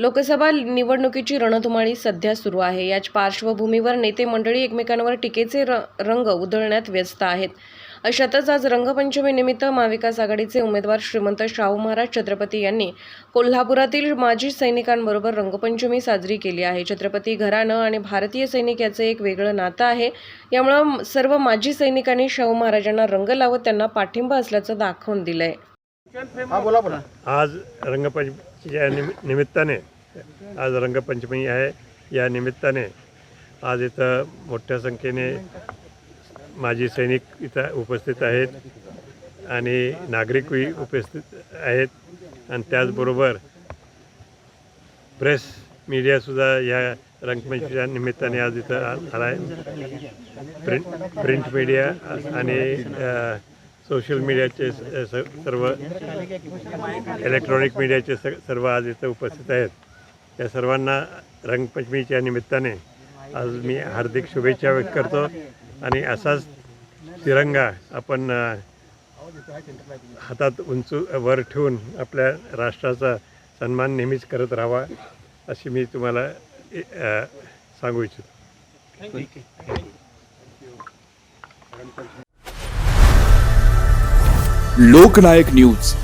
लोकसभा निवडणुकीची रणधुमाळी सध्या सुरू आहे. याच पार्श्वभूमीवर नेते मंडळी एकमेकांवर टीकेचे र रंग उधळण्यात व्यस्त आहेत. अशातच आज रंगपंचमीनिमित्त महाविकास आघाडीचे उमेदवार श्रीमंत शाहू महाराज छत्रपती यांनी कोल्हापुरातील माजी सैनिकांबरोबर रंगपंचमी साजरी केली आहे. छत्रपती घराणं आणि भारतीय सैनिक याचं एक वेगळं नातं आहे. यामुळं सर्व माजी सैनिकांनी शाहू महाराजांना रंग लावत त्यांना पाठिंबा असल्याचं दाखवून दिलंय. हा बोला बोला. या निमि निमित्ताने आज रंगपंचमी आहे. या निमित्ताने आज इथं मोठ्या संख्येने माजी सैनिक इथं उपस्थित आहेत आणि नागरिकही उपस्थित आहेत. आणि त्याचबरोबर प्रेस मीडियासुद्धा या रंगपंचमीच्या निमित्ताने आज इथं आला आहे प्रिंट प्रिंट मीडिया आणि सोशल मीडियाचे स- स- सर्व इलेक्ट्रॉनिक मीडियाचे स सर्व आज इथं उपस्थित आहेत. या सर्वांना रंगपंचमीच्या निमित्ताने आज मी हार्दिक शुभेच्छा व्यक्त करतो आणि असाच तिरंगा आपण हातात उंचू वर ठेवून आपल्या राष्ट्राचा सन्मान नेहमीच करत राहावा अशी मी तुम्हाला सांगू इच्छितो. लोकनायक न्यूज.